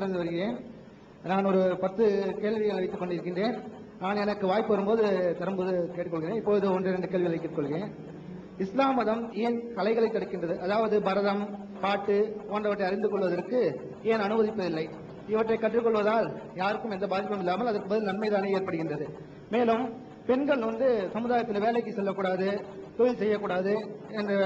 இருந்து வருகிறேன் நான் ஒரு பத்து கேள்விகளை வைத்துக் கொண்டிருக்கின்றேன். நான் எனக்கு வாய்ப்பு வரும்போது தரும்போது கேட்டுக்கொள்கிறேன். இப்போது ஒன்று இரண்டு கேள்விகளை கேட்டுக்கொள்கிறேன். இஸ்லாம் மதம் ஏன் கலைகளை தடுக்கின்றது? அதாவது பரதம் பாட்டு போன்றவற்றை அறிந்து கொள்வதற்கு ஏன் அனுமதிப்பதில்லை? இவற்றை கற்றுக்கொள்வதால் யாருக்கும் எந்த பாதிப்பும் இல்லாமல் அதற்கு பதில் நன்மைதானே ஏற்படுகின்றது. மேலும் பெண்கள் வந்து சமுதாயத்தில் வேலைக்கு செல்லக்கூடாது தொழில் செய்யக்கூடாது என்று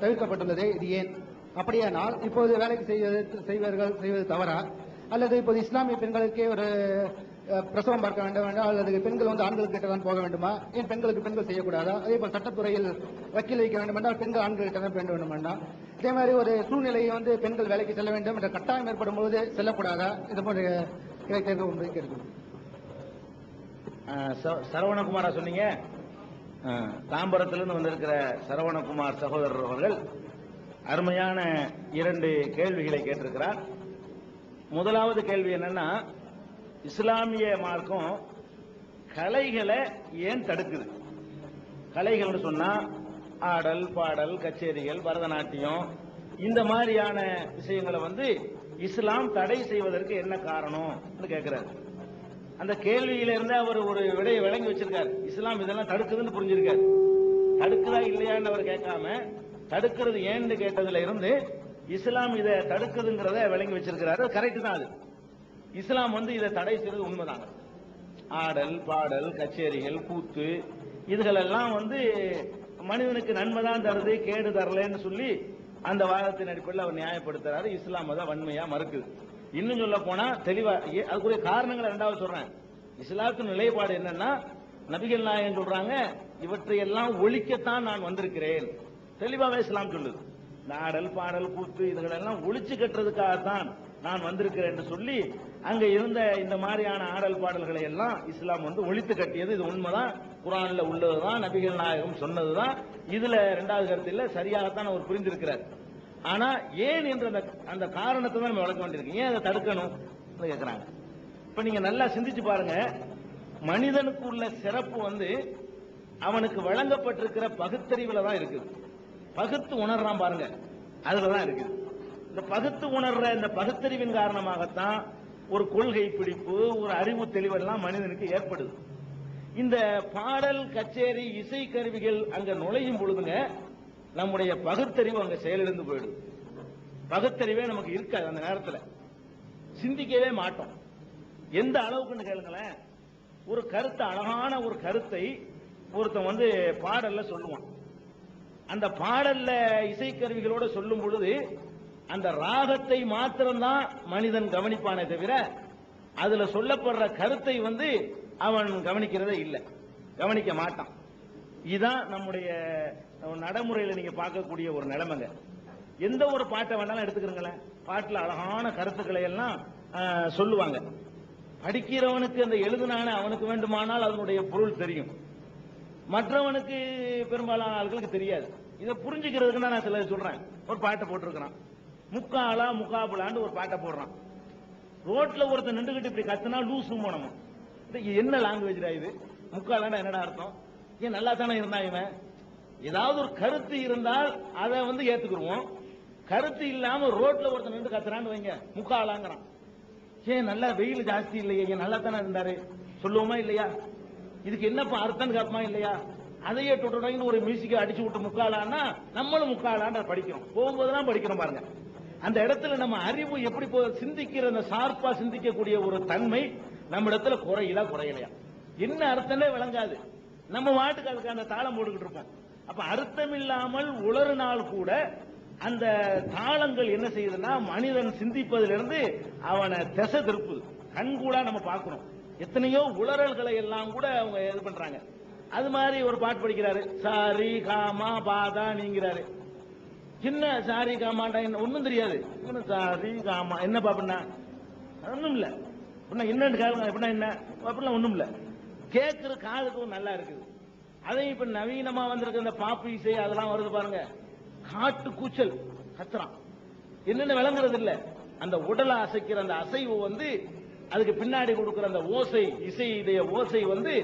தவிர்க்கப்பட்டுள்ளது. இது ஏன்? அப்படியானால் இப்போது வேலைக்கு செய்வது செய்வர்கள் செய்வது தவறா? அல்லது இப்போது இஸ்லாமிய பெண்களுக்கே ஒரு பிரசவம் பார்க்க வேண்டும் என்றால் அல்லது பெண்கள் வந்து ஆண்களுக்கு கிட்ட தான் போக வேண்டுமா? ஏன் பெண்களுக்கு பெண்கள் செய்யக்கூடாதா? அதே போல் சட்டத்துறையில் வக்கீல் வைக்க வேண்டும் என்றால் பெண்கள் ஆண்கள் கிட்ட தான் வேண்டும் வேண்டாம்? இதே மாதிரி ஒரு சூழ்நிலையை வந்து பெண்கள் வேலைக்கு செல்ல வேண்டும் என்ற கட்டாயம் ஏற்படும் போது செல்லக்கூடாதா? இது போன்ற கேட்க ஒன்றை கேட்கணும் அஹ், சரவணகுமாரா சொன்னீங்க. தாம்பரத்திலிருந்து வந்திருக்கிற சரவணகுமார் சகோதரர் அவர்கள் அருமையான இரண்டு கேள்விகளை கேட்டிருக்கிறார். முதலாவது கேள்வி என்னன்னா இஸ்லாமிய மார்க்கம் கலைகளை ஏன் தடுக்குது? கலைகள்னு சொன்னா ஆடல் பாடல் கச்சேரிகள் பரதநாட்டியம் இந்த மாதிரியான விஷயங்களை வந்து இஸ்லாம் தடை செய்வதற்கு என்ன காரணம்னு கேட்கிறாரு அந்த கேள்வியில இருந்து அவர் ஒரு விடையை விளங்கி வச்சிருக்காரு. இஸ்லாம் இதெல்லாம் தடுக்குதுன்னு புரிஞ்சிருக்காரு. தடுக்குதா இல்லையான்னு அவர் கேட்காம தடுக்கிறது ஏன்னு கேட்டதுல இருந்து இஸ்லாம் இதை தடுக்குதுங்கிறத விளங்கி வச்சிருக்கிறாரு. கரெக்ட் தான் அது. இஸ்லாம் வந்து இதை தடை செய்வது உண்மைதாங்க. ஆடல் பாடல் கச்சேரிகள் கூத்து இதுகளெல்லாம் வந்து மனிதனுக்கு நன்மை தான் தருது கேடு தரலன்னு சொல்லி அந்த வாதத்தின் அடிப்படையில் அவர் நியாயப்படுத்துறாரு. இஸ்லாம் தான் வன்மையா மறுக்குது. இன்னும் சொல்ல போனா தெளிவா அதுக்குரிய காரணங்களை ரெண்டாவது சொல்றேன். இஸ்லாத்தின் நிலைப்பாடு என்னன்னா நபிகள் நாயகம் சொல்றாங்க இவற்றை எல்லாம் ஒழிக்கத்தான் நான் வந்திருக்கிறேன். தெளிவாவே இஸ்லாம் சொல்லுது. நாடல் பாடல் கூத்து இதுகளெல்லாம் ஒழிச்சு கட்டுறதுக்காகத்தான் நான் வந்திருக்கிறேன் என்று சொல்லி அங்க இருந்த இந்த மாதிரியான ஆடல் பாடல்களை எல்லாம் இஸ்லாம் வந்து ஒழித்து கட்டியது. இது உண்மைதான். குரான்ல உள்ளதுதான் நபிகள் நாயகம் சொன்னதுதான். இதுல ரெண்டாவது கருத்தில் சரியாகத்தான் அவர் புரிந்திருக்கிறார். ஆனா ஏன் என்ற அந்த அந்த காரணத்தை தான் நம்ம வளர்க்க வேண்டியிருக்கு. ஏன் அதை தடுக்கணும்? கேட்கிறாங்க இப்ப நீங்க நல்லா சிந்திச்சு பாருங்க. மனிதனுக்கு உள்ள சிறப்பு வந்து அவனுக்கு வழங்கப்பட்டிருக்கிற பகுத்தறிவுல தான் இருக்குது. பகுத்து உணர்றான் பாருங்க. அதுலதான் தான் இருக்குது இந்த பகுத்து உணர்ற இந்த பகுத்தறிவின் காரணமாகத்தான் ஒரு கொள்கை பிடிப்பு ஒரு அறிவு தெளிவெல்லாம் மனிதனுக்கு ஏற்படுது. இந்த பாடல் கச்சேரி இசை கருவிகள் அங்க நுழையும் பொழுதுங்க நம்முடைய பகுத்தறிவு அங்க செயலிழந்து போயிடுது. பகுத்தறிவே நமக்கு இருக்காது அந்த நேரத்தில். சிந்திக்கவே மாட்டோம். எந்த அளவுக்குன்னு கேளுங்களேன். ஒரு கருத்தை அழகான ஒரு கருத்தை ஒருத்தன் வந்து பாடல்ல சொல்லுவான். அந்த பாடல்ல இசைக்கருவிகளோட சொல்லும் பொழுது அந்த ராகத்தை மாத்திரம்தான் மனிதன் கவனிப்பானே தவிர அதுல சொல்லப்படுற கருத்தை வந்து அவன் கவனிக்கிறதே இல்லை. கவனிக்க மாட்டான். இதுதான் நம்முடைய நடைமுறையில நீங்க பார்க்கக்கூடிய ஒரு நிலைமைங்க. எந்த ஒரு பாட்டை வேணாலும் எடுத்துக்கிறீங்களேன். பாட்டுல அழகான கருத்துக்களை எல்லாம் சொல்லுவாங்க. படிக்கிறவனுக்கு அந்த எழுதுனான அவனுக்கு வேண்டுமானால் அதனுடைய பொருள் தெரியும். மற்றவனுக்கு பெரும்பாலான ஆட்களுக்கு தெரியாது. இதை புரிஞ்சுக்கிறதுக்கு தான் நான் சில சொல்றேன். ஒரு பாட்டை போட்டிருக்கிறான். முக்காலா முக்காபுலான்னு ஒரு பாட்டை போடுறான். ரோட்ல ஒருத்தன் நின்றுகிட்டு இப்படி கத்துனா லூசும் போனோம் என்ன லாங்குவேஜ்டா இது? முக்காலாண்டா என்னடா அர்த்தம்? ஏன் நல்லா தானே இருந்தான் இவன்? ஏதாவது ஒரு கருத்து இருந்தால் அதை வந்து ஏத்துக்குருவோம் கருத்து இல்லாம ரோட்ல ஒருத்தன் நின்று கத்துறான்னு வைங்க. முக்காலாங்கிறான். ஏன் நல்லா வெயில் ஜாஸ்தி இல்லையே? ஏன் நல்லா தானே இருந்தாரு? சொல்லுவோமா இல்லையா? இதுக்கு என்னப்பா அர்த்தம் கேட்போமா இல்லையா? அதையே தொட்டு ஒரு மியூசிக்கை அடிச்சு விட்டு முக்காலான்னா நம்மளும் முக்காலான்ற படிக்கிறோம். போகும்போதெல்லாம் படிக்கிறோம் பாருங்க. அந்த இடத்துல நம்ம அறிவு எப்படி சிந்திக்கிற அந்த சார்பா சிந்திக்கக்கூடிய ஒரு தன்மை நம்ம இடத்துல குறையில குறையலையா? என்ன அர்த்தமே விளங்காது. நம்ம வாட்டுக்கு அதுக்கு அந்த தாளம் போட்டுக்கிட்டு இருப்போம். அப்ப அர்த்தம் இல்லாமல் உளறு நாள் கூட அந்த தாளங்கள் என்ன செய்யுதுன்னா மனிதன் சிந்திப்பதிலிருந்து அவனை திசை திருப்புது. கண்கூடா நம்ம பார்க்கிறோம் எத்தனையோ உளறல்களை எல்லாம் கூட அவங்க இது பண்றாங்க. அது மாதிரி ஒரு பாட்டு படிக்கிறாரு. சாரி காமா பாதா நீங்கிறாரு என்ன சாரி காமாண்டா என்ன ஒன்றும் தெரியாது. சாரி காமா என்ன பாப்பண்ணா ஒண்ணும் இல்ல. அப்படின்னா என்னன்னு கேளுங்க அப்படின்னா என்ன? அப்படிலாம் ஒண்ணும் இல்ல. கேட்கிற காதுக்கும் நல்லா இருக்குது. அதையும் இப்ப நவீனமா வந்திருக்க இந்த பாப்பு இசை அதெல்லாம் வருது பாருங்க. காட்டு கூச்சல் கத்துறான். என்னென்ன விளங்குறது இல்ல அந்த உடலை அசைக்கிற அந்த அசைவு வந்து அதுக்கு பின்னாடி கொடுக்குற அந்த ஓசை இசை இதைய ஓசை வந்து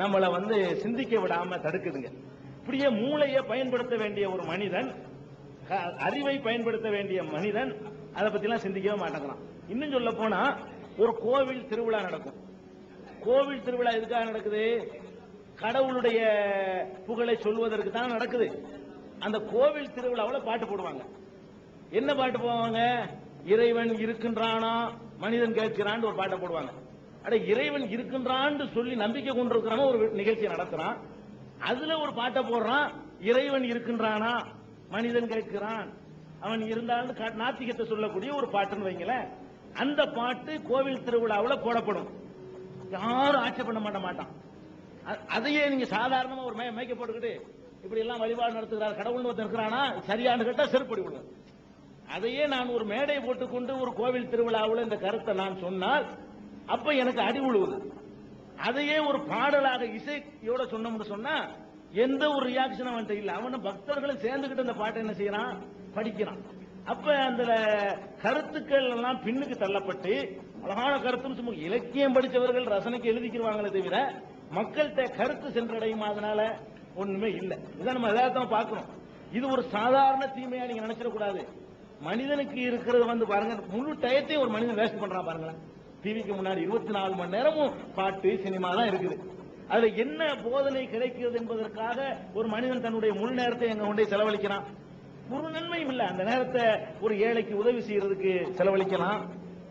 நம்மளை வந்து சிந்திக்க விடாம தடுக்குதுங்க. இப்படியே மூளையை பயன்படுத்த வேண்டிய ஒரு மனிதன் அறிவை பயன்படுத்த வேண்டிய மனிதன் அதை பத்திலாம் சிந்திக்கவே மாட்டேங்கிறான். இன்னும் சொல்ல போனா ஒரு கோவில் திருவிழா நடக்கும். கோவில் திருவிழா எதுக்காக நடக்குது? கடவுளுடைய புகழை சொல்வதற்கு தான் நடக்குது. அந்த கோவில் திருவிழாவில் பாட்டு போடுவாங்க. என்ன பாட்டு போவாங்க? இறைவன் இருக்கின்றானா? மனிதன் கேட்கிறான் ஒரு பாட்டை போடுவாங்க. அட இறைவன் இருக்கின்றான்னு சொல்லி நம்பிக்கை கொண்டிருக்கிறவன் ஒரு நிகழ்ச்சி நடத்துறான். அதுல ஒரு பாட்டை போடுறான் இறைவன் இருக்கின்றானா? மனிதன் கேட்கிறான். அவன் இருந்தாலும் நாத்திகத்தை சொல்லக்கூடிய ஒரு பாட்டுன்னு வைங்களேன். அந்த பாட்டு கோவில் திருவிழாவில் போடப்படும். யாரும் ஆட்சேபம் பண்ண மாட்ட மாட்டான் அதையே நீங்க சாதாரணமா ஒரு மேய்க்க போட்டுக்கிட்டு இப்படி எல்லாம் வழிபாடு நடத்துகிறார் கடவுள்னு ஒருத்தன் இருக்கிறானா? சரியானு கேட்டா செருப்படி விடுவேன் அதையே நான் ஒரு மேடை போட்டுக்கொண்டு ஒரு கோவில் திருவிழாவில் இந்த கருத்தை நான் சொன்னால் அப்ப எனக்கு அடி உழுவுது. அதையே ஒரு பாடலாக இசையோட சொன்னோம்னு சொன்னா எந்த ஒரு ரியாக்ஷன் அவன்கிட்ட இல்லை. அவன பக்தர்களும் சேர்ந்துகிட்டு அந்த பாட்டை என்ன செய்யறான்? படிக்கிறான். அப்ப அந்த கருத்துக்கள் எல்லாம் பின்னுக்கு தள்ளப்பட்டு அழகான கருத்துன்னு சும்மா இலக்கியம் படித்தவர்கள் ரசனைக்கு எழுதிக்கிடுவாங்களே தவிர மக்கள்கிட்ட கருத்து சென்றடையும் அதனால ஒண்ணுமே இல்லை. இதான் நம்ம எல்லாத்தையும் பார்க்கணும். இது ஒரு சாதாரண தீமையா நீங்க நினைச்சிடக்கூடாது. மனிதனுக்கு இருக்கிறது வந்து பாருங்க முழு டயத்தையும் ஒரு மனிதன் வேஸ்ட் பண்றான் பாருங்களேன். டிவிக்கு முன்னாடி இருபத்தி நாலு மணி நேரமும் பாட்டு சினிமா தான் இருக்குது. அதுல என்ன போதனை கிடைக்கிறது என்பதற்காக ஒரு மனிதன் தன்னுடைய முழு நேரத்தை எங்க கொண்டே செலவழிக்கிறான். ஒரு நன்மையும் இல்லை. அந்த நேரத்தை ஒரு ஏழைக்கு உதவி செய்யறதுக்கு செலவழிக்கலாம்.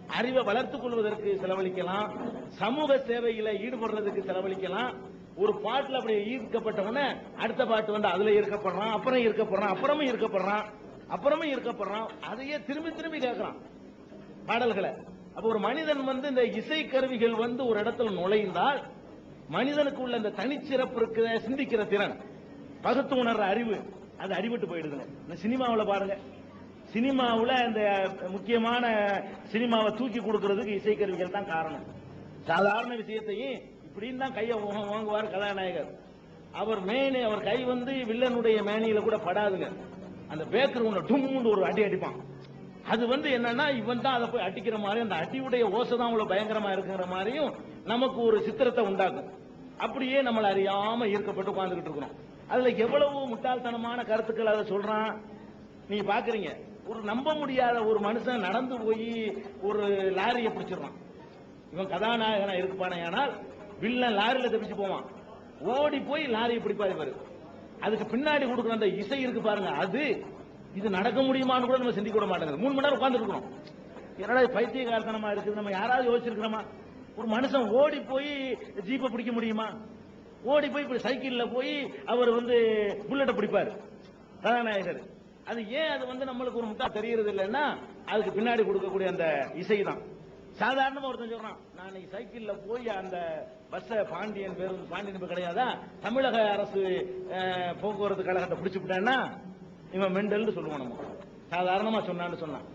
அறிவை வளர்த்துக் கொள்வதற்கு செலவழிக்கலாம். சமூக சேவையில ஈடுபடுறதுக்கு செலவழிக்கலாம். ஒரு பாட்டுல அப்படி ஈர்க்கப்பட்ட உடனே அடுத்த பாட்டு வந்து அதுல இருக்கப்படுறான் அப்புறம் இருக்கப்படுறான் அப்புறமும் இருக்கப்படுறான் அப்புறமே இருக்கப்படுறான். அதையே திரும்பி திரும்பி கேட்கிறான். பாடல்களை. அப்ப ஒரு மனிதன் வந்து இந்த இசை கருவிகள் வந்து ஒரு இடத்துல நுழைந்தால் மனிதனுக்கு உள்ள இந்த தனிச்சிறப்பு இருக்கிற சிந்திக்கிற திறன் பகுத்து உணர்ற அறிவு அது அடிபட்டு போயிடுதுங்க. இந்த சினிமாவில் பாருங்க. சினிமாவில் இந்த முக்கியமான சினிமாவை தூக்கி கொடுக்கறதுக்கு இசைக்கருவிகள் தான் காரணம். சாதாரண விஷயத்தையும் இப்படின்னு தான் கையை ஓ- வாங்குவார் கதாநாயகர். அவர் மேனி அவர் கை வந்து வில்லனுடைய மேனியில கூட படாதுங்க. அந்த பேக்கர் உன்னை டும்னு ஒரு அடி அடிப்பான். அது வந்து என்னன்னா இவன் தான் அதை போய் அடிக்கிற மாதிரி அந்த அடியுடைய ஓசை தான் அவ்வளவு பயங்கரமா இருக்கிற மாதிரியும் நமக்கு ஒரு சித்திரத்தை உண்டாக்கும். அப்படியே நம்மளை அறியாம ஈர்க்கப்பட்டு உட்கார்ந்துகிட்டு இருக்கிறோம். அதுல எவ்வளவு முட்டாள்தனமான கருத்துக்கள் அதை சொல்றான். நீ பாக்குறீங்க ஒரு நம்ப முடியாத ஒரு மனுஷன் நடந்து போய் ஒரு லாரியை பிடிச்சிடுறான். இவன் கதாநாயகனா இருப்பானே ஆனால் வில்லன் லாரியில தப்பிச்சு போவான். ஓடி போய் லாரியை பிடிப்பாரு இவரு. அதுக்கு பின்னாடி கொடுக்குற அந்த இசை இருக்கு பாருங்க அது இது நடக்க முடியுமான்னு கூட நம்ம சிந்திக்க விட மாட்டேங்குது. மூணு மணி நேரம் உட்காந்துருக்கணும் என்னடா பைத்தியகாரத்தனமா இருக்குது? நம்ம யாராவது யோசிச்சிருக்கிறோமா? ஒரு மனுஷன் ஓடி போய் ஜீப்பை பிடிக்க முடியுமா? ஓடி போய் இப்படி சைக்கிளில் போய் அவர் வந்து புல்லட்டை பிடிப்பாரு. கதாநாயகர். அது ஏன் அது வந்து நம்மளுக்கு ஒரு முட்டா தெரியறது இல்லைன்னா அதுக்கு பின்னாடி கொடுக்கக்கூடிய அந்த இசை தான் சாதாரணமா ஒருத்தன் சொல்றான் நான் இன்னைக்கு சைக்கிள்ல போய் அந்த பஸ்ஸ பாண்டியன் பேருந்து பாண்டியன் கிடையாதா? தமிழக அரசு போக்குவரத்து கழகத்தை பிடிச்சு விட்டான்னா இவன் மெண்டல்னு சொல்லுவோம் நம்ம. சாதாரணமா சொன்னான்னு சொன்னான்.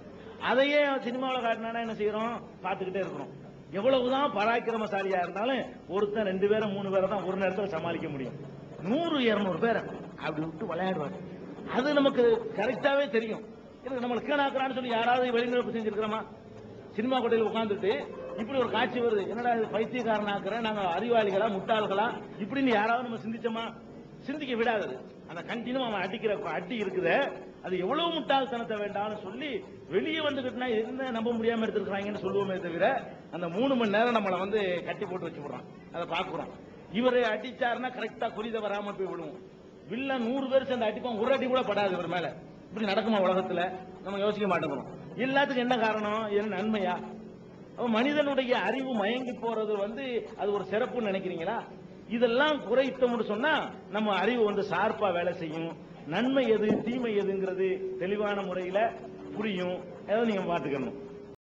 அதையே சினிமாவில் காட்டினா என்ன செய்யறோம்? பார்த்துக்கிட்டே இருக்கிறோம். எவ்வளவுதான் பராக்கிரமசாலியா இருந்தாலும் ஒருத்தன் ரெண்டு பேரும் மூணு பேரை தான் ஒரு நேரத்தில் சமாளிக்க முடியும். நூறு இருநூறு பேரை அப்படி விட்டு விளையாடுவாங்க அது நமக்கு கரெக்டாவே தெரியும். எனக்கு நம்மளை கீழாக்குறான்னு சொல்லி யாராவது வெளிநடப்பு செஞ்சிருக்கிறோமா? சினிமா கொட்டையில் உட்காந்துட்டு இப்படி ஒரு காட்சி வருது. என்னடா இது பைத்தியக்காரன் நாங்க அறிவாளிகளா முட்டாள்களா? இப்படின்னு யாராவது நம்ம சிந்திச்சோமா? சிந்திக்க விடாது அந்த கண்டினியூ அவன் அடிக்கிற அடி இருக்குது. அது எவ்வளவு முட்டாள்தனத்தை வேண்டாம்னு சொல்லி வெளியே வந்துகிட்டுனா என்ன நம்ப முடியாம எடுத்துருக்காங்கன்னு சொல்லுவோமே தவிர அந்த மூணு மணி நேரம் நம்மளை வந்து கட்டி போட்டு வச்சு விடுறான் அதை பாக்குறோம் இவரை அடிச்சாருன்னா கரெக்டா குறித வராம போய் விடுவோம். வில்ல நூறு பேர் சேர்ந்து அடிப்பான். ஒரு அடி கூட படாது இவர் மேல. இப்படி நடக்குமா உலகத்துல? நம்ம யோசிக்க மாட்டேங்கிறோம் எல்லாத்துக்கும் என்ன காரணம்? என்ன நன்மையா? மனிதனுடைய அறிவு மயங்கி போறது வந்து அது ஒரு சிறப்புன்னு நினைக்கிறீங்களா? இதெல்லாம் குறைத்தோம்னு சொன்னா நம்ம அறிவு வந்து சார்பா வேலை செய்யும். நன்மை எது தீமை எதுங்கிறது தெளிவான முறையில புரியும். அதை நீங்க பாத்துக்கணும்